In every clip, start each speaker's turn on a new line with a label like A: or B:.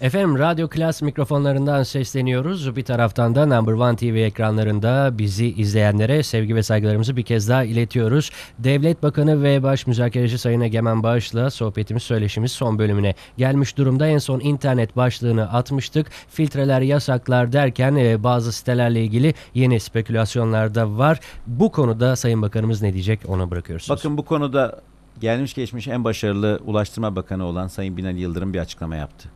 A: Efendim Radyo Klas mikrofonlarından sesleniyoruz. Bir taraftan da Number One TV ekranlarında bizi izleyenlere sevgi ve saygılarımızı bir kez daha iletiyoruz. Devlet Bakanı ve Baş Müzakereci Sayın Egemen Bağış'la sohbetimiz, söyleşimiz son bölümüne gelmiş durumda. En son internet başlığını atmıştık. Filtreler, yasaklar derken e, bazı sitelerle ilgili yeni spekülasyonlar da var. Bu konuda Sayın Bakanımız ne diyecek ona bırakıyoruz.
B: Bakın bu konuda gelmiş geçmiş en başarılı Ulaştırma Bakanı olan Sayın Binali Yıldırım bir açıklama yaptı.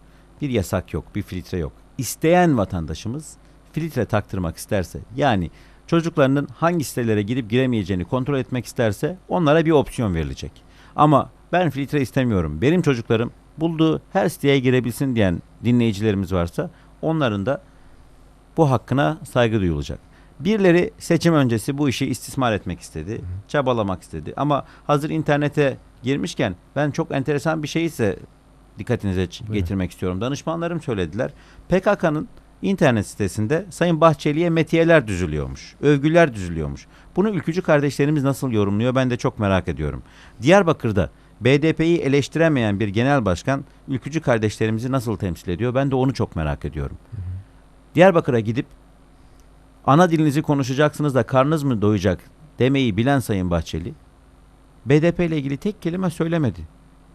B: Bir yasak yok, bir filtre yok. İsteyen vatandaşımız filtre taktırmak isterse yani çocuklarının hangi sitelere girip giremeyeceğini kontrol etmek isterse onlara bir opsiyon verilecek. Ama ben filtre istemiyorum. Benim çocuklarım bulduğu her siteye girebilsin diyen dinleyicilerimiz varsa onların da bu hakkına saygı duyulacak. Birileri seçim öncesi bu işi istismar etmek istedi, çabalamak istedi. Ama hazır internete girmişken ben çok enteresan bir şey ise dikkatinize
A: Buyurun.
B: getirmek istiyorum. Danışmanlarım söylediler. PKK'nın internet sitesinde Sayın Bahçeli'ye metiyeler düzülüyormuş, övgüler düzülüyormuş. Bunu ülkücü kardeşlerimiz nasıl yorumluyor ben de çok merak ediyorum. Diyarbakır'da BDP'yi eleştiremeyen bir genel başkan ülkücü kardeşlerimizi nasıl temsil ediyor ben de onu çok merak ediyorum. Diyarbakır'a gidip ana dilinizi konuşacaksınız da karnınız mı doyacak demeyi bilen Sayın Bahçeli BDP ile ilgili tek kelime söylemedi.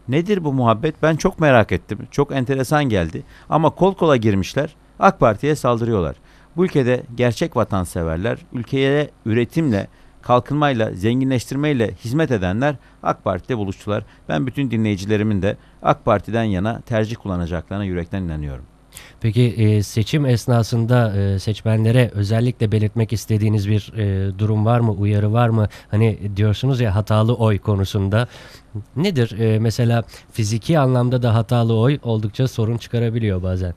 B: Nedir bu muhabbet? Ben çok merak ettim. Çok enteresan geldi. Ama kol kola girmişler. AK Parti'ye saldırıyorlar. Bu ülkede gerçek vatanseverler, ülkeye üretimle, kalkınmayla, zenginleştirmeyle hizmet edenler AK Parti'de buluştular. Ben bütün dinleyicilerimin de AK Parti'den yana tercih kullanacaklarına yürekten inanıyorum.
A: Peki e, seçim esnasında e, seçmenlere özellikle belirtmek istediğiniz bir e, durum var mı, uyarı var mı? Hani diyorsunuz ya hatalı oy konusunda. Nedir? E, mesela fiziki anlamda da hatalı oy oldukça sorun çıkarabiliyor bazen.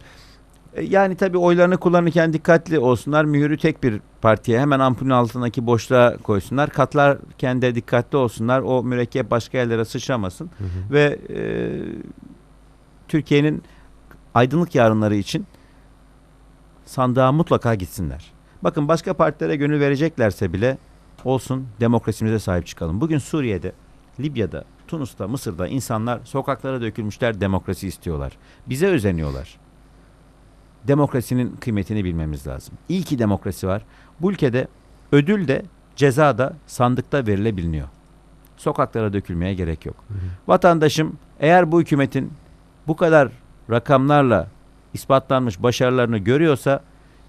B: Yani tabii oylarını kullanırken dikkatli olsunlar. Mühürü tek bir partiye hemen ampulün altındaki boşluğa koysunlar. Katlarken de dikkatli olsunlar. O mürekkep başka yerlere sıçramasın. Ve e, Türkiye'nin aydınlık yarınları için sandığa mutlaka gitsinler. Bakın başka partilere gönül vereceklerse bile olsun demokrasimize sahip çıkalım. Bugün Suriye'de, Libya'da, Tunus'ta, Mısır'da insanlar sokaklara dökülmüşler demokrasi istiyorlar. Bize özeniyorlar demokrasinin kıymetini bilmemiz lazım. İyi ki demokrasi var. Bu ülkede ödül de ceza da sandıkta verilebiliniyor. Sokaklara dökülmeye gerek yok. Vatandaşım eğer bu hükümetin bu kadar rakamlarla ispatlanmış başarılarını görüyorsa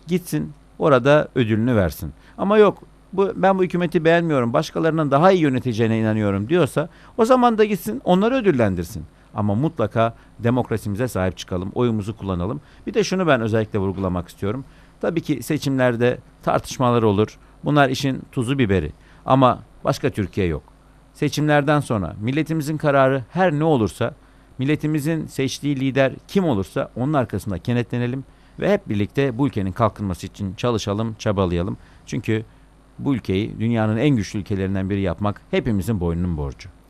B: gitsin orada ödülünü versin. Ama yok bu, ben bu hükümeti beğenmiyorum başkalarının daha iyi yöneteceğine inanıyorum diyorsa o zaman da gitsin onları ödüllendirsin. Ama mutlaka demokrasimize sahip çıkalım, oyumuzu kullanalım. Bir de şunu ben özellikle vurgulamak istiyorum. Tabii ki seçimlerde tartışmalar olur. Bunlar işin tuzu biberi. Ama başka Türkiye yok. Seçimlerden sonra milletimizin kararı her ne olursa, milletimizin seçtiği lider kim olursa onun arkasında kenetlenelim ve hep birlikte bu ülkenin kalkınması için çalışalım, çabalayalım. Çünkü bu ülkeyi dünyanın en güçlü ülkelerinden biri yapmak hepimizin boynunun borcu.